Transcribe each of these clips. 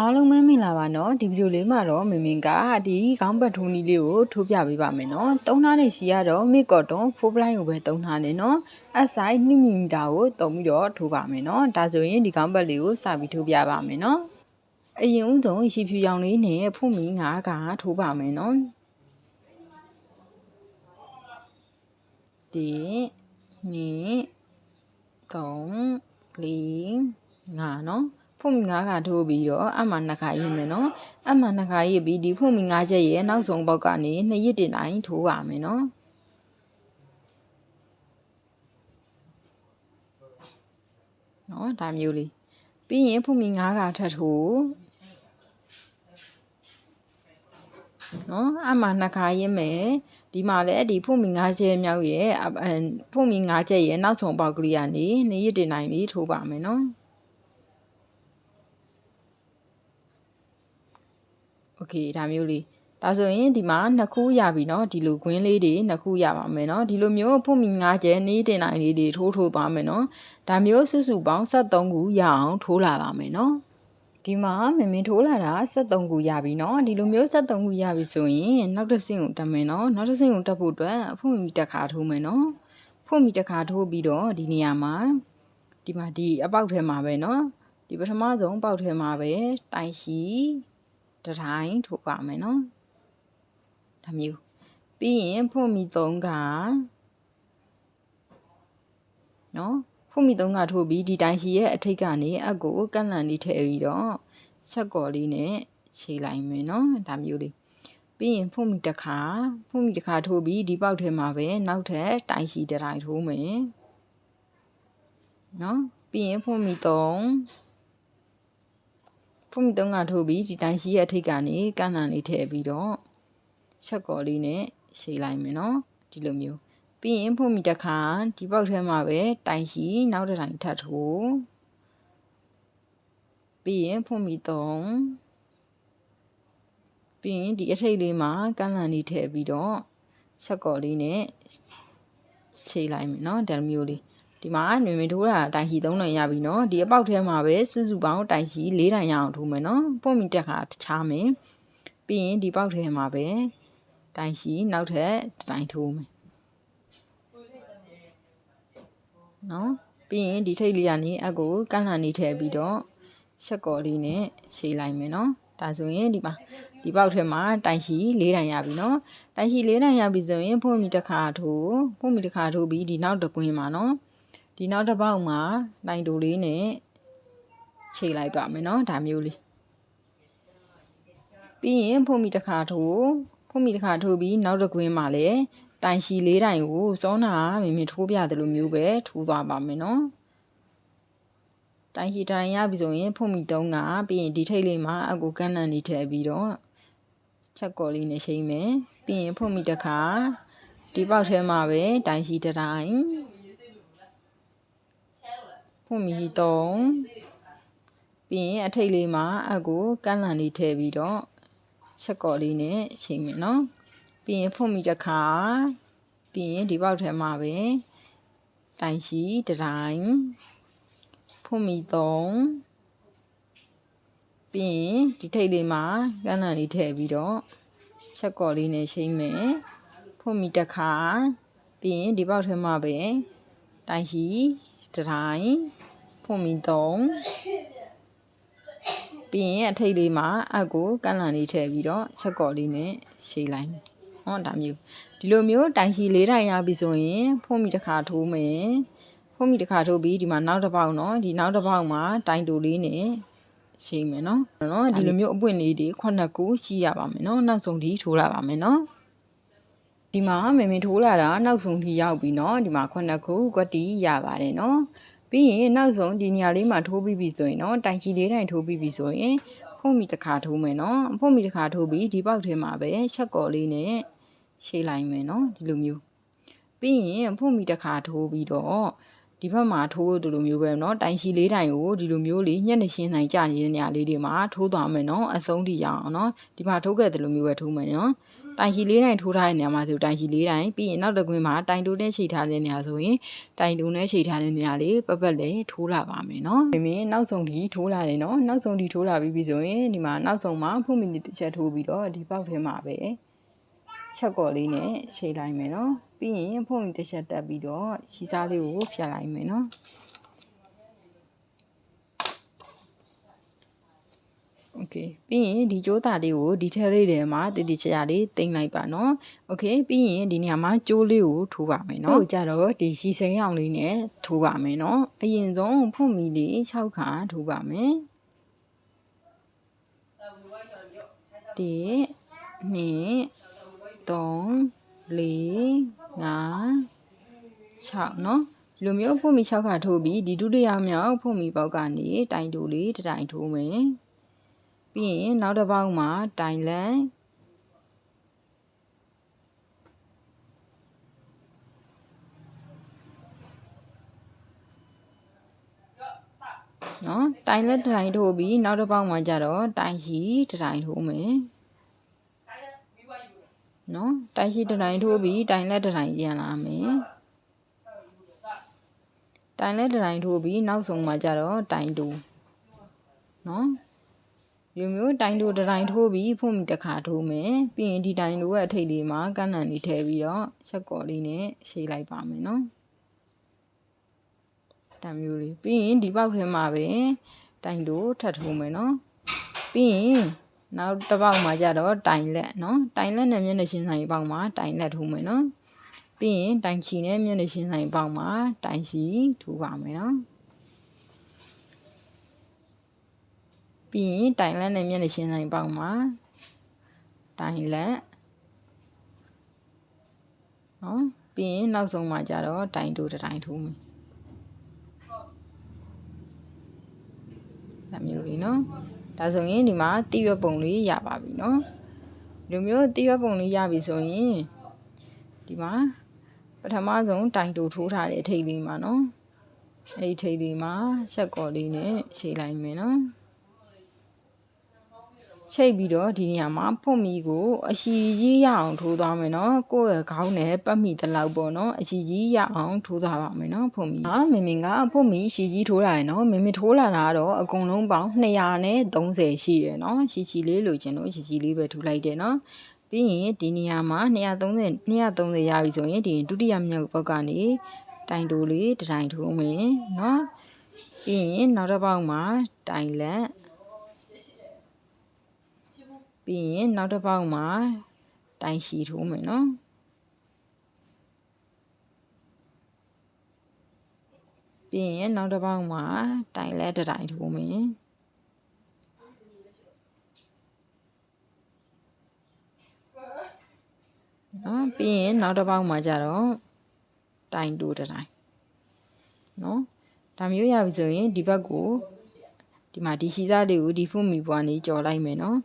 အားလုံးပဲမင်္ဂလာပါနော်ဒီဗီဒီယိုလေးမှာတော့မင်မင်ကဒီခေါင်းပတ်ထုံးလေးလေးကိုထိုးပြပေးပါမယ်နော်သုံးထားတဲ့ရှီကတော့မစ်ကော့တွန်4 blind ကိုပဲသုံးထားတယ်နော်အဆိုင်2မီတာကိုသုံးပြီးတော့ထိုးပါမယ်နော်ဒါဆိုရင်ဒီခေါင်းပတ်လေးကိုစပြီးထိုးပြပါမယ်နော်အရင်ဦးဆုံးရှီဖြူရောင်လေးနဲ့ဖုမီငါးကထိုးပါမယ်နော်ဒီ2 3 4 5နော် ဖုန်မီငါးခါထိုးပြီးတော့အမှနှစ်ခါရေးမယ်နော်အမှနှစ်ခါရေးပြီးဒီဖုန်မီငါးချက်ရဲ့နောက်ဆုံးပေါက်ကနေနှစ်ရစ်တင်တိုင်းထိုးပါမယ်နော်နော်ဒါမျိုးလေးပြီးရင်ဖုန်မီငါးခါထပ်ထိုးနော်အမှနှစ်ခါရေးမယ်ဒီမှာလည်းဒီဖုန်မီငါးချက်မြောက်ရဲ့ဖုန်မီငါးချက်ရဲ့နောက်ဆုံးပေါက်ကလေးကနေနှစ်ရစ်တင်တိုင်းလေးထိုးပါမယ်နော် โอเคဒါမျိုးလေးဒါဆိုရင်ဒီမှာနှစ်ခုရပြီเนาะဒီလိုခွင်းလေးတွေနှစ်ခုရပါမယ်เนาะဒီလိုမျိုးဖုန်မီငါးကျဲနေတင်နိုင်လေးတွေထိုးထိုးသွားမယ်เนาะဒါမျိုးစုစုပေါင်း73ခုရအောင်ထိုးလာပါမယ်เนาะဒီမှာမမင်းထိုးလာတာ73ခုရပြီเนาะဒီလိုမျိုး73ခုရပြီဆိုရင်နောက်တစ်ဆင့်ကိုတက်မယ်เนาะနောက်တစ်ဆင့်ကိုတက်ဖို့အတွက်ဖုန်မီတစ်ခါထိုးမယ်เนาะဖုန်မီတစ်ခါထိုးပြီးတော့ဒီနေရာမှာဒီမှာဒီအပေါက်ထဲမှာပဲเนาะဒီပထမဆုံးပေါက်ထဲမှာပဲတိုင်ရှိ တတိုင်းထိုးပါမယ်နော်ဒါမျိုးပြီးရင်ဖုန်မီ3ကနော်ဖုန်မီ3ကထိုးပြီးဒီတိုင်းရှိရဲ့အထိတ်ကနေအကိုကန့်လန့်လေးထည့်ပြီးတော့ချက်ကော်လေးနဲ့ခြေလိုက်မယ်နော်ဒါမျိုးလေးပြီးရင်ဖုန်မီတစ်ခါဖုန်မီတစ်ခါထိုးပြီးဒီပေါက်ထဲမှာပဲနောက်ထပ်တိုင်ရှိတတိုင်းထိုးမယ်နော်ပြီးရင်ဖုန်မီ3 ဖုန်မီတုံးကထိုးပြီးဒီတိုင်းရှိရဲ့အထိတ်ကနေကန့်လန့်လေးထည့်ပြီးတော့ချက်ကော်လေးနဲ့ရှည်လိုက်မယ်နော်ဒီလိုမျိုးပြီးရင်ဖုန်မီတစ်ခါဒီပေါက်ထဲမှာပဲတိုင်ရှိနောက်တစ်တိုင်းထပ်ထိုးပြီးရင်ဖုန်မီတုံးပြီးရင်ဒီအထိတ်လေးမှာကန့်လန့်လေးထည့်ပြီးတော့ချက်ကော်လေးနဲ့ရှည်လိုက်မယ်နော်ဒါမျိုးလေး ဒီမှာနွေမင်းထိုးတာတိုင်ရှိ3တိုင်ရပြီနော်ဒီအပေါက်ထဲမှာပဲစုစုပေါင်းတိုင်ရှိ4တိုင်ရအောင်ထိုးမယ်နော်ပွင့်မီတက်ခါတခြားမယ်ပြီးရင်ဒီပေါက်ထဲမှာပဲတိုင်ရှိနောက်ထပ်တိုင်ထိုးမယ်နော်ပြီးရင်ဒီထိတ်လေးကနေအက်ကိုကန့်လှန်နေထည့်ပြီးတော့ရက်ကော်လေးနဲ့ရှည်လိုက်မယ်နော်ဒါဆိုရင်ဒီမှာဒီပေါက်ထဲမှာတိုင်ရှိ၄တိုင်ရပြီနော်တိုင်ရှိ၄တိုင်ရပြီဆိုရင်ဖုံးမီတစ်ခါထိုးဖုံးမီတစ်ခါထိုးပြီးဒီနောက်တကွင်းမှာနော် ဒီနောက်တစ်ပေါက်မှာတိုင်တူလေးနဲ့ချိန်လိုက်ပါမယ်เนาะဒါမျိုးလေးပြီးရင်ဖုန်မီတစ်ခါထိုးဖုန်မီတစ်ခါထိုးပြီးနောက်တစ်ကွင်းမှာလည်းတိုင်ရှီလေးတိုင်ကိုစောနာမင်းမင်းထိုးပြတယ်လို့မျိုးပဲထိုးသွားပါမယ်เนาะတိုင်ရှီတိုင်ရပြီဆိုရင်ဖုန်မီတုံးကပြီးရင်ဒီထိတ်လေးမှာအကူကန်းလန်နေထည့်ပြီးတော့ချက်ကော်လေးနဲ့ချိန်မယ်ပြီးရင်ဖုန်မီတစ်ခါဒီပေါက်ထဲမှာပဲတိုင်ရှီတိုင် ဖွင့်ပြီးသုံးပြီးရင်အထိတ်လေးမှာအကူကန့်လန့်လေးထည့်ပြီးတော့ချက်ကော်လေးနဲ့ချိန်မယ်နော်ပြီးရင်ဖွင့်ပြီးတစ်ခါပြီးရင်ဒီပေါက်ထဲမှာပဲတိုင်ရှိတတိုင်းဖွင့်ပြီးသုံးပြီးရင်ဒီထိတ်လေးမှာကန့်လန့်လေးထည့်ပြီးတော့ချက်ကော်လေးနဲ့ချိန်မယ်ဖွင့်ပြီးတစ်ခါပြီးရင်ဒီပေါက်ထဲမှာပဲတိုင်ရှိတတိုင်း ဖွင့်ပြီးသုံးပြီးရင်အထိတ်လေးမှာအပ်ကိုကန့်လန့်လေးထည့်ပြီးတော့ချက်ကော်လေးနဲ့ရှည်လိုက်ဟောဒါမျိုးဒီလိုမျိုးတိုင်ရှိလေးတိုင်ရပြီဆိုရင်ဖုံးမီတစ်ခါထိုးမယ်ဖုံးမီတစ်ခါထိုးပြီးဒီမှာနောက်တစ်ပေါက်နော်ဒီနောက်တစ်ပေါက်မှာတိုင်တူလေးနဲ့ရှိမယ်နော်နော်ဒီလိုမျိုးအပွင့်လေးတွေခုနှစ်ခုရှိရပါမယ်နော်နောက်ဆုံးဒီထိုးလာပါမယ်နော်ဒီမှာမင်မင်ထိုးလာတာနောက်ဆုံးထိရောက်ပြီเนาะဒီမှာခုနှစ်ခုကွက်တီရပါတယ်เนาะ ပြီးရင်နောက်ဆုံးဒီနေရာလေးမှာထိုးပြီးပြီဆိုရင်เนาะတိုင်ချီလေးတိုင်ထိုးပြီးပြီဆိုရင်ဖုံးမီတစ်ခါထိုးမယ်เนาะဖုံးမီတစ်ခါထိုးပြီးဒီပေါက်ထဲမှာပဲချက်ကော်လေးနဲ့ရှေးလိုက်မယ်เนาะဒီလိုမျိုးပြီးရင်ဖုံးမီတစ်ခါထိုးပြီးတော့ဒီဘက်မှာထိုးဒီလိုမျိုးပဲเนาะတိုင်ချီလေးတိုင်ကိုဒီလိုမျိုးလေးညက်နေရှင်းနိုင်ကြနေတဲ့နေရာလေးတွေမှာထိုးသွားမယ်เนาะအဆုံးထိရအောင်เนาะဒီမှာထိုးခဲ့တယ်လိုမျိုးပဲထိုးမယ်เนาะ တိုင်ချီလေးတိုင်းထိုးထားတဲ့နေရာမှာဆိုတိုင်ချီလေးတိုင်းပြီးရင်နောက်တစ်ကွင်းမှာတိုင်တိုးနဲ့ချိန်ထားတဲ့နေရာဆိုရင်တိုင်တိုးနဲ့ချိန်ထားတဲ့နေရာလေးပတ်ပတ်လေးထိုးလာပါမယ်နော်မင်းမင်းနောက်ဆုံးဒီထိုးလာတယ်နော်နောက်ဆုံးဒီထိုးလာပြီးပြီဆိုရင်ဒီမှာနောက်ဆုံးမှာဖုန်မီတစ်ချက်ထိုးပြီးတော့ဒီပေါက်ထဲမှာပဲချက်ကော်လေးနဲ့ချိန်လိုက်မယ်နော်ပြီးရင်ဖုန်မီတစ်ချက်တက်ပြီးတော့ရှီစားလေးကိုဖြတ်လိုက်မယ်နော် โอเคပြီးရင်ဒီကြိုးသားလေးကိုဒီထဲလေးထဲမှာတည်တည်ချာချာလေးတင်လိုက်ပါเนาะโอเคပြီးရင်ဒီနေရာမှာကြိုးလေးကိုထိုးပါမယ်เนาะဟိုကြတော့ဒီရှီစိမ်းအောင်လေးနဲ့ထိုးပါမယ်เนาะအရင်ဆုံးဖွင့်မီလေး6ခါထိုးပါမယ်ဒီနှစ်3 4 5 6เนาะဒီလိုမျိုးဖွင့်မီ6ခါထိုးပြီးဒီဒုတိယမြောက်ဖွင့်မီပေါက်ကနေတိုင်တိုလေးတစ်တိုင်ထိုးမယ် ပြီးရင်နောက်တစ်ပေါက်မှာတိုင်လန်နော်တိုင်လက်တစ်တိုင်ထိုးပြီးနောက်တစ်ပေါက်မှာကျတော့တိုင်ရှိတစ်တိုင်ထိုးမယ်နော်တိုင်ရှိတစ်တိုင်ထိုးပြီးတိုင်လက်တစ်တိုင်ပြန်လာမယ်တိုင်လက်တစ်တိုင်ထိုးပြီးနောက်ဆုံးမှာကျတော့တိုင်တူနော် ဒီမျိုးတိုင်တိုတစ်တိုင်ထိုးပြီးဖုံးမိတစ်ခါထိုးမယ်ပြီးရင်ဒီတိုင်တိုရဲ့အထိတ်လေးမှာကန့်လန့်လေးထည့်ပြီးတော့ချက်ကော်လေးနဲ့ရှေးလိုက်ပါမယ်နော်တမျိုးလေးပြီးရင်ဒီပေါက်ထဲမှာပဲတိုင်တိုထပ်ထိုးမယ်နော်ပြီးရင်နောက်တစ်ပေါက်မှာကျတော့တိုင်လက်နော်တိုင်လက်နဲ့မျက်နှာချင်းဆိုင်ပေါက်မှာတိုင်လက်ထိုးမယ်နော်ပြီးရင်တိုင်ချီနဲ့မျက်နှာချင်းဆိုင်ပေါက်မှာတိုင်ချီထိုးပါမယ်နော် ပြီးရင်တိုင်လက်နဲ့မျက်နှာရှင်းဆိုင်ပေါက်မှာတိုင်လက်နော်ပြီးရင်နောက်ဆုံးမှာကြတော့တိုင်တူတစ်တိုင်ထိုးမယ်ဒါမျိုးလေးနော်ဒါဆိုရင်ဒီမှာတိရွက်ပုံလေးရပါပြီနော်ဒီလိုမျိုးတိရွက်ပုံလေးရပြီဆိုရင်ဒီမှာပထမဆုံးတိုင်တူထိုးထားတဲ့အထိတ်လေးမှာနော်အဲ့ဒီထိတ်လေးမှာချက်ကော်လေးနဲ့ရှည်လိုက်မယ်နော် ချိတ်ပြီးတော့ဒီနေရာမှာဖွတ်မီကိုအရှိကြီးရအောင်ထိုးသွားမယ်နော်ကိုယ့်ရဲ့ခေါင်းနဲ့ပတ်မိတလောက်ပေါ့နော်အရှိကြီးရအောင်ထိုးသွားပါမယ်နော်ဖွတ်မီဟာမင်မင်ကဖွတ်မီရှီကြီးထိုးလာရယ်နော်မင်မင်ထိုးလာတာကတော့အကုန်လုံးပေါင်း230ရှိတယ်နော်ရှီချီလေးလိုချင်လို့ရှီချီလေးပဲထိုးလိုက်တယ်နော်ပြီးရင်ဒီနေရာမှာ230 230ရပြီဆိုရင်ဒီဒုတိယမြောက်ဘက်ကနေတိုင်တိုလေးတစ်တိုင်ထိုးမယ်နော်ပြီးရင်နောက်တစ်ပေါက်မှာတိုင်လက် ပြီးရင်နောက်တစ်ပေါက်မှာတိုင်ရှည်ထိုးမယ်နော်ပြီးရင်နောက်တစ်ပေါက်မှာတိုင်လဲတစ်တိုင်ထိုးမယ်နော်ပြီးရင်နောက်တစ်ပေါက်မှာကျတော့တိုင်တူတစ်တိုင်နော်ဒါမျိုးရပြီဆိုရင်ဒီဘက်ကိုဒီမှာဒီရှီစားလေးကိုဒီဖုမီပွားနေကြော်လိုက်မယ်နော်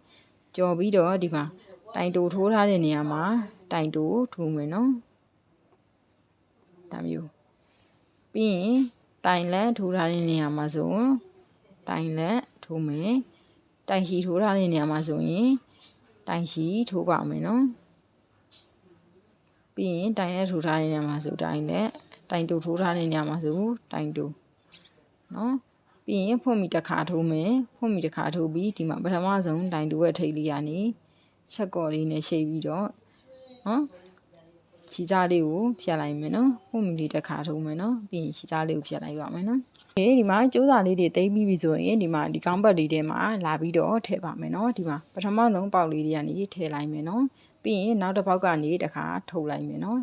ကြော်ပြီးတော့ဒီမှာတိုင်တိုထိုးထားတဲ့နေရာမှာတိုင်တိုထိုးမယ်နော်ဒါမျိုးပြီးရင်တိုင်လက်ထိုးထားတဲ့နေရာမှာဆိုတိုင်လက်ထိုးမယ်တိုင်ရှိထိုးထားတဲ့နေရာမှာဆိုရင်တိုင်ရှိထိုးပါမယ်နော်ပြီးရင်တိုင်လက်ထိုးထားတဲ့နေရာမှာဆိုတိုင်လက်တိုင်တိုထိုးထားတဲ့နေရာမှာဆိုတိုင်တိုနော် ပြီးရင်ဖွင့်မီတစ်ခါထိုးမယ်ဖွင့်မီတစ်ခါထိုးပြီးဒီမှာပထမဆုံးတိုင်တူရဲ့ထိပ်လေးကနေချက်ကော်လေးနဲ့ရှိတ်ပြီးတော့နော်ချီစားလေးကိုဖြတ်လိုက်မယ်နော်ဖွင့်မီလေးတစ်ခါထိုးမယ်နော်ပြီးရင်ချီစားလေးကိုဖြတ်လိုက်ပါမယ်နော်ဒီဒီမှာကျိုးစာလေးတွေတိမ့်ပြီးပြီဆိုရင်ဒီမှာဒီကောင်းပတ်လေးထဲမှာလာပြီးတော့ထည့်ပါမယ်နော်ဒီမှာပထမဆုံးပေါက်လေးတွေကနေထည့်လိုက်မယ်နော်ပြီးရင်နောက်တစ်ပေါက်ကနေတစ်ခါထုတ်လိုက်မယ်နော်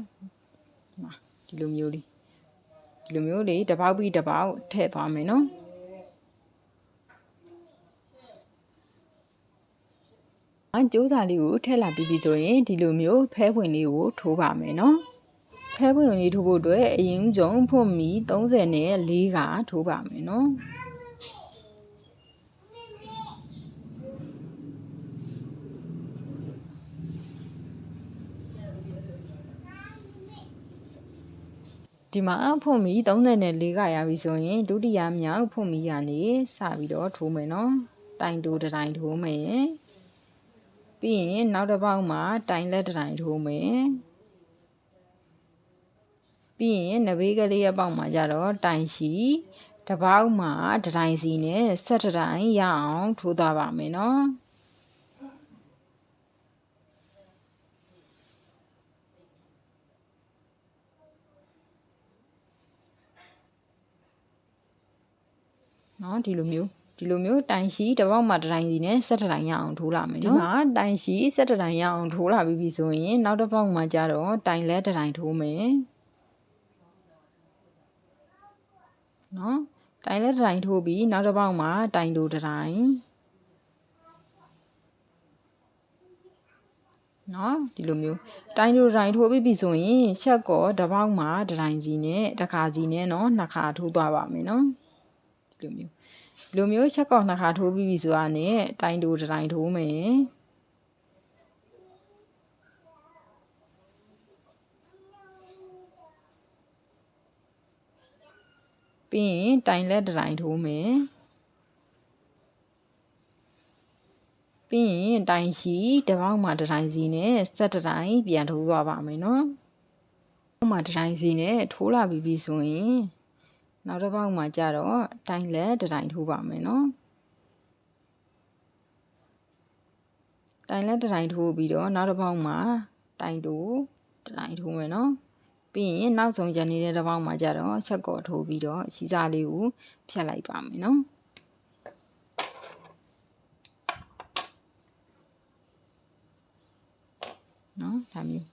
ဒီမှာဒီလိုမျိုးလေးဒီလိုမျိုးလေးတစ်ပေါက်ပြီးတစ်ပေါက်ထည့်သွားမယ်နော် ကျိုးစာလေးကိုထည့်လာပြီးပြီဆိုရင်ဒီလိုမျိုးဖဲပွင့်လေးကိုထိုးပါမယ်နော်ဖဲပွင့်လေးထိုးဖို့အတွက်အရင်ဆုံးဖွင့်မီ30နဲ့4ကထိုးပါမယ်နော်ဒီမှာဖွင့်မီ30နဲ့4ကရပြီဆိုရင်ဒုတိယမြောက်ဖွင့်မီကနေစပြီးတော့ထိုးမယ်နော်တိုင်တိုးတစ်တိုင်ထိုးမယ် ပြီးရင်နောက်တစ်ပေါက်မှာတိုင်လက်တစ်တိုင်ထိုးမယ်ပြီးရင်နဘေးကလေးရဲ့ပေါက်မှာကြတော့တိုင်ရှိတစ်ပေါက်မှာတစ်တိုင်စီနဲ့ဆက်တစ်တိုင်ရအောင်ထိုးသွားပါမယ်နော်နော်ဒီလိုမျိုး ဒီလိုမျိုးတိုင်ရှိတစ်ပေါက်မှာတစ်တိုင်စီနဲ့ဆက်တစ်တိုင်ရအောင်ထိုးလာမယ်နော်ဒီမှာတိုင်ရှိဆက်တစ်တိုင်ရအောင်ထိုးလာပြီးပြီဆိုရင်နောက်တစ်ပေါက်မှာကျတော့တိုင်လဲတစ်တိုင်ထိုးမယ်နော်တိုင်လဲတစ်တိုင်ထိုးပြီးနောက်တစ်ပေါက်မှာတိုင်တိုတစ်တိုင်နော်ဒီလိုမျိုးတိုင်တိုတိုင်ထိုးပြီးပြီဆိုရင်ချက်ကောတစ်ပေါက်မှာတစ်တိုင်စီနဲ့တစ်ခါစီနဲ့နော်နှစ်ခါထိုးသွားပါမယ်နော် ဒီလိုမျိုးဒီလိုမျိုးချက်ကောနှစ်ခါထိုးပြီးပြီဆိုတာနဲ့တိုင်တိုတစ်တိုင်ထိုးမယ်ပြီးရင်တိုင်လက်တစ်တိုင်ထိုးမယ်ပြီးရင်တိုင်ရှိတစ်ပေါက်မှာတစ်တိုင်စီနဲ့ဆက်တစ်တိုင်ပြန်ထိုးသွားပါမယ်နော်။ပေါက်မှာတစ်တိုင်စီနဲ့ထိုးလာပြီးပြီဆိုရင် နောက်တစ်ပေါက်မှာကျတော့တိုင်လက်တစ်တိုင်ထိုးပါမယ်နော်။တိုင်လက်တစ်တိုင်ထိုးပြီးတော့နောက်တစ်ပေါက်မှာတိုင်တိုတစ်တိုင်ထိုးမယ်နော်။ပြီးရင်နောက်ဆုံးကျန်နေတဲ့တစ်ပေါက်မှာကျတော့ချက်ကော်ထိုးပြီးတော့ရှီစားလေးကိုဖြတ်လိုက်ပါမယ်နော်။နော်ဒါမျိုး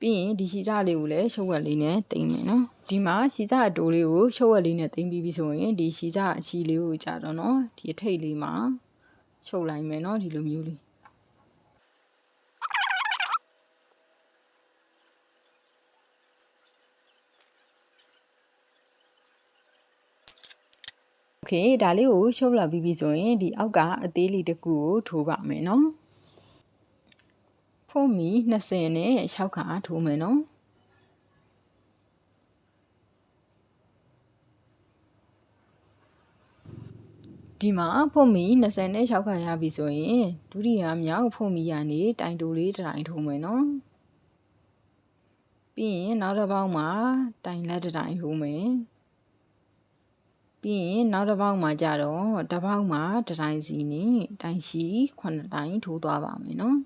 ပြီးရင်ဒီရှီစားလေးကိုလည်းရှုပ်ဝက်လေးနဲ့တင်မယ်နော်ဒီမှာရှီစားအတိုးလေးကိုရှုပ်ဝက်လေးနဲ့တင်ပြီးပြီဆိုရင်ဒီရှီစားအချီလေးကိုကြာတော့နော်ဒီအထိတ်လေးမှာချုပ်လိုက်မယ်နော်ဒီလိုမျိုးလေးโอเคဒါလေးကိုရှုပ်လာပြီးပြီဆိုရင်ဒီအောက်ကအသေးလေးတစ်ခုကိုထိုးပါမယ်နော် ဖုံးမီ20နဲ့6ခါထိုးမယ်နော်ဒီမှာဖုံးမီ20နဲ့6ခါရပြီဆိုရင်ဒုတိယမြောက်ဖုံးမီကနေတိုင်တိုလေးတစ်တိုင်ထိုးမယ်နော်ပြီးရင်နောက်တစ်ပေါက်မှာတိုင်လက်တစ်တိုင်ထိုးမယ်ပြီးရင်နောက်တစ်ပေါက်မှာကြတော့တစ်ပေါက်မှာတစ်တိုင်စီနဲ့တိုင်ရှိ9တိုင်ထိုးသွားပါမယ်နော်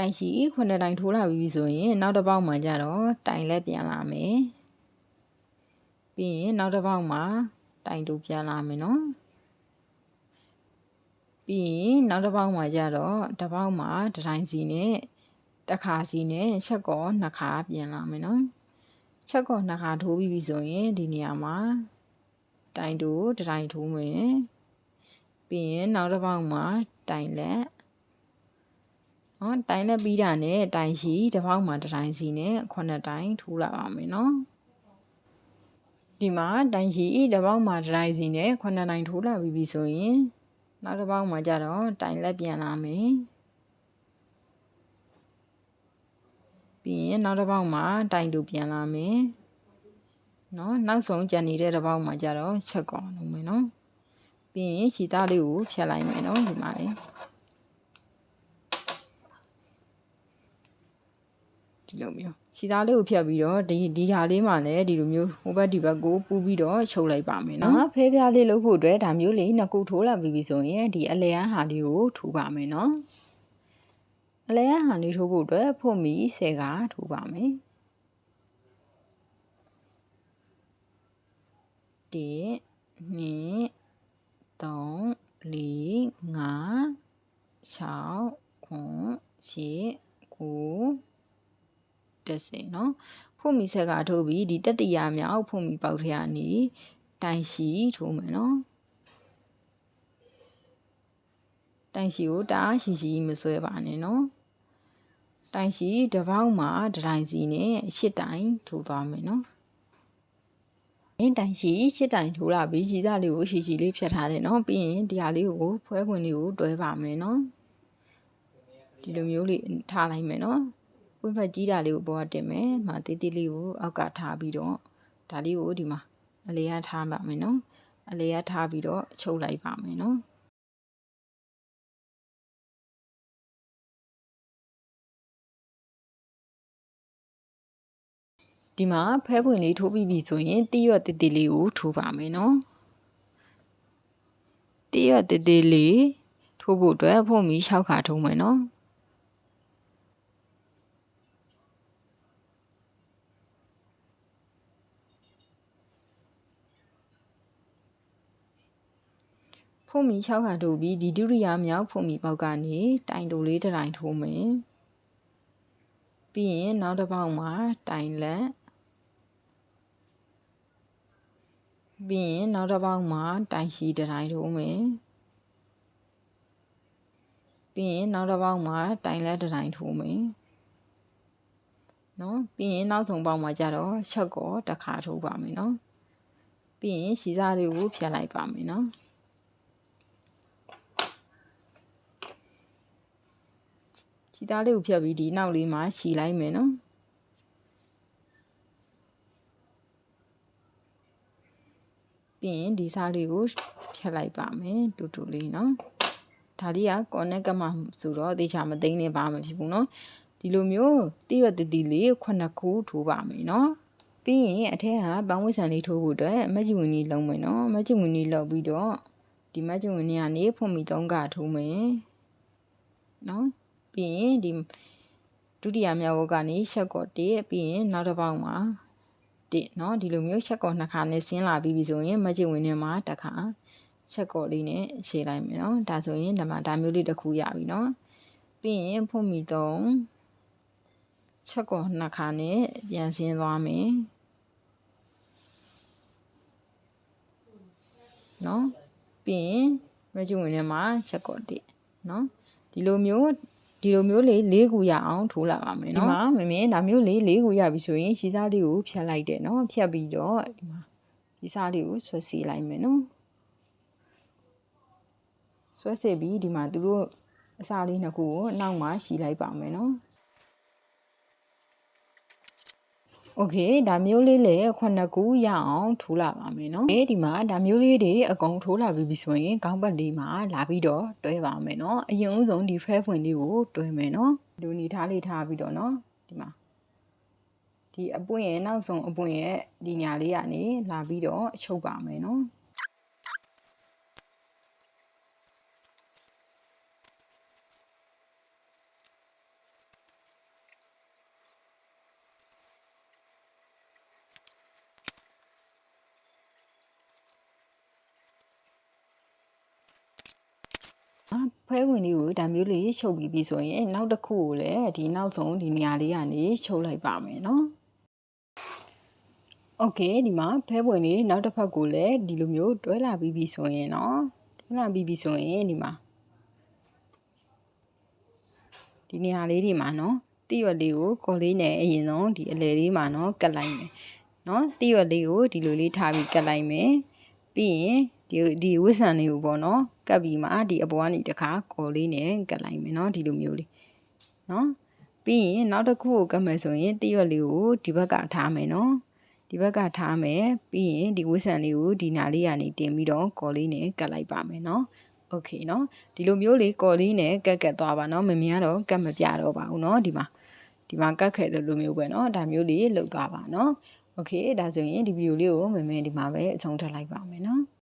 တိုင်ရှိခုနှစ်တိုင်ထိုးလာပြီဆိုရင်နောက်တစ်ပေါက်မှာကျတော့တိုင်လက်ပြန်လာမယ်ပြီးရင်နောက်တစ်ပေါက်မှာတိုင်တိုးပြန်လာမယ်နော်ပြီးရင်နောက်တစ်ပေါက်မှာကျတော့တစ်ပေါက်မှာတစ်တိုင်စီနဲ့တစ်ခါစီနဲ့ချက်ကောနှစ်ခါပြန်လာမယ်နော်ချက်ကောနှစ်ခါထိုးပြီးပြီဆိုရင်ဒီနေရာမှာတိုင်တိုးတစ်တိုင်ထိုးမယ်ပြီးရင်နောက်တစ်ပေါက်မှာတိုင်လက် နော်တိုင်နဲ့ပြီးတာနဲ့တိုင်ရှိတစ်ပေါက်မှာတစ်တိုင်စီနဲ့ခုနှစ်တိုင်ထိုးလာပါမယ်နော်ဒီမှာတိုင်ရှိတစ်ပေါက်မှာတစ်တိုင်စီနဲ့ခုနှစ်တိုင်ထိုးလာပြီးပြီဆိုရင်နောက်တစ်ပေါက်မှာကျတော့တိုင်လက်ပြန်လာမယ်ပြီးရင်နောက်တစ်ပေါက်မှာတိုင်တူပြန်လာမယ်နော်နောက်ဆုံးကြံနေတဲ့တစ်ပေါက်မှာကျတော့ချက်ကောင်းလုပ်မယ်နော်ပြီးရင်ခြေသားလေးကိုဖြတ်လိုက်မယ်နော်ဒီမှာလေ ဒီလိုမျိုးခြေသားလေးကိုဖြတ်ပြီးတော့ဒီဒီဟာလေးမှာလည်းဒီလိုမျိုးဟိုဘက်ဒီဘက်ကိုပူးပြီးတော့ချုပ်လိုက်ပါမယ်နော်ဖဲပြားလေးလုပ်ဖို့အတွက်ဒါမျိုးလေးနှစ်ခုထိုးလာပြီးပြီဆိုရင်ဒီအလဲဟာလေးကိုထိုးပါမယ်နော်အလဲဟာလေးထိုးဖို့အတွက်ဖို့မီဆယ်ကထိုးပါမယ်1 2 3 4 5 6 9 10 9 တက်စေနော်ဖို့မီဆက်ကထိုးပြီးဒီတတရာမြောက်ဖို့မီပေါက်ထဲကနေတိုင်ရှိထိုးမယ်နော်တိုင်ရှိကိုတအားရှိရှိမဆွဲပါနဲ့နော်တိုင်ရှိတစ်ပေါက်မှာတတိုင်းစီနဲ့ရှစ်တိုင်ထိုးသွားမယ်နော်အင်းတိုင်ရှိရှစ်တိုင်ထိုးလာပြီးရီစားလေးကိုရှည်ရှည်လေးဖြတ်ထားတယ်နော်ပြီးရင်ဒီဟာလေးကိုဖွဲပွင့်လေးကိုတွဲပါမယ်နော်ဒီလိုမျိုးလေးထားလိုက်မယ်နော် ပွင့်ဖက်ကြီးတာလေးကိုပေါ်ကတင်မယ်မှာတေးသေးလေးကိုအောက်ကထားပြီးတော့ဒါလေးကိုဒီမှာအလေးရထားပါမယ်နော်အလေးရထားပြီးတော့ချုပ်လိုက်ပါမယ်နော်ဒီမှာဖဲပွင့်လေးထိုးပြီးပြီဆိုရင်တီးရွက်တေးသေးလေးကိုထိုးပါမယ်နော်တီးရွက်တေးသေးလေးထိုးဖို့အတွက်ဖုံမီ6ခါထိုးမယ်နော် ဖုံမီ6ခါထိုးပြီးဒီဒုတိယမြောက်ဖုံမီပေါက်ကနေတိုင်တိုလေးတစ်တိုင်ထိုးမယ်ပြီးရင်နောက်တစ်ပေါက်မှာတိုင်လက်ပြီးရင်နောက်တစ်ပေါက်မှာတိုင်ရှိတစ်တိုင်းထိုးမယ်ပြီးရင်နောက်တစ်ပေါက်မှာတိုင်လက်တစ်တိုင်းထိုးမယ်နော်ပြီးရင်နောက်ဆုံးပေါက်မှာကျတော့ချက်ကောတစ်ခါထိုးပါမယ်နော်ပြီးရင်ရှည်စားလေးကိုဖြတ်လိုက်ပါမယ်နော် ခြေသားလေးကိုဖြတ်ပြီးဒီနောက်လေးမှာရှည်လိုက်မယ်နော်ပြီးရင်ဒီစားလေးကိုဖြတ်လိုက်ပါမယ်တူတူလေးနော်ဒါလေးက connect ကမှဆိုတော့အသေးချာမသိနေပါမှဖြစ်ဘူးနော်ဒီလိုမျိုးတိရတတိလေးခုနှစ်ခုထိုးပါမယ်နော်ပြီးရင်အထက်ဟာပန်းဝိဆန်လေးထိုးဖို့အတွက်မက်ဂျီဝင်ကြီးလုံးမယ်နော်မက်ဂျီဝင်ကြီးလောက်ပြီးတော့ဒီမက်ဂျီဝင်ကြီးကနေဖွင့်ပြီးသုံးကထိုးမယ်နော် ပြီးရင်ဒီဒုတိယမြောက်ဘက်ကနေရှက်ကော့တစ်ပြီးရင်နောက်တစ်ပေါက်မှာတစ်เนาะဒီလိုမျိုးချက်ကော့နှစ်ခါနဲ့ဆင်းလာပြီးပြီဆိုရင်မက်ဂျစ်ဝင်ထဲမှာတစ်ခါချက်ကော့လေးနဲ့ရှည်လိုက်မယ်เนาะဒါဆိုရင်ဒီမှာဒါမျိုးလေးတစ်ခုရပြီเนาะပြီးရင်ဖွင့်မီသုံးချက်ကော့နှစ်ခါနဲ့ပြန်ဆင်းသွားမယ်เนาะပြီးရင်မက်ဂျစ်ဝင်ထဲမှာချက်ကော့တစ်เนาะဒီလိုမျိုး ဒီလိုမျိုးလေး၄ခုရအောင်ထိုးလာပါမယ်နော်ဒီမှာမမင်းဒါမျိုးလေး၄ခုရပြီဆိုရင်ရှီစားလေးကိုဖြတ်လိုက်တယ်နော်ဖြတ်ပြီးတော့ဒီမှာရှီစားလေးကိုဆွဲစီလိုက်မယ်နော်ဆွဲစီပြီးဒီမှာသူတို့အစားလေးနှစ်ခုကိုအနောက်မှာရှီလိုက်ပါမယ်နော် โอเคဒါမျိုးလေးလည်းခုနှစ်ခုရအောင်ထိုးလာပါမယ်เนาะဒီမှာဒါမျိုးလေးတွေအကုန်ထိုးလာပြီးပြီဆိုရင်ခေါင်းပတ်လေးမှာလာပြီးတော့တွဲပါမယ်เนาะအရင်ဦးဆုံးဒီဖဲဖွင့်လေးကိုတွဲမယ်เนาะဒီလိုနေထားလေးထားပြီးတော့เนาะဒီမှာဒီအပွင့်ရဲ့နောက်ဆုံးအပွင့်ရဲ့ဒီညာလေးကနေလာပြီးတော့ချုပ်ပါမယ်เนาะ ဖဲဝင်လေးကိုဒါမျိုးလေးချုပ်ပြီးပြီဆိုရင်နောက်တစ်ခုကိုလည်းဒီနောက်ဆုံးဒီနေရာလေးကနေချုပ်လိုက်ပါမယ်เนาะโอเคဒီမှာဖဲပွင့်လေးနောက်တစ်ဖက်ကိုလည်းဒီလိုမျိုးတွဲလာပြီးပြီဆိုရင်เนาะတွဲလာပြီးပြီဆိုရင်ဒီမှာဒီနေရာလေးဒီမှာเนาะတိရွက်လေးကိုကော်လေးနဲ့အရင်ဆုံးဒီအလဲလေးမှာเนาะကတ်လိုက်မယ်เนาะတိရွက်လေးကိုဒီလိုလေးထားပြီးကတ်လိုက်မယ်ပြီးရင် ဒီဒီဝစ်ဆန်လေးကိုပေါ့နော်ကတ်ပြီးမှဒီအပေါ်ကနေတခါကော်လေးနဲ့ကတ်လိုက်မယ်နော်ဒီလိုမျိုးလေးနော်ပြီးရင်နောက်တစ်ခုကိုကတ်မယ်ဆိုရင်တရွက်လေးကိုဒီဘက်ကထားမယ်နော်ဒီဘက်ကထားမယ်ပြီးရင်ဒီဝစ်ဆန်လေးကိုဒီနာလေးကနေတင်ပြီးတော့ကော်လေးနဲ့ကတ်လိုက်ပါမယ်နော်โอเคเนาะဒီလိုမျိုးလေးကော်လေးနဲ့ကတ်ကတ်သွားပါเนาะမမြင်တော့ကတ်မပြတော့ပါဘူးเนาะဒီမှာဒီမှာကတ်ခဲ့တဲ့လိုမျိုးပဲเนาะဒါမျိုးလေးလောက်သွားပါเนาะโอเคဒါဆိုရင်ဒီဗီဒီယိုလေးကိုမမေဒီမှာပဲအဆုံးထပ်လိုက်ပါမယ်เนาะ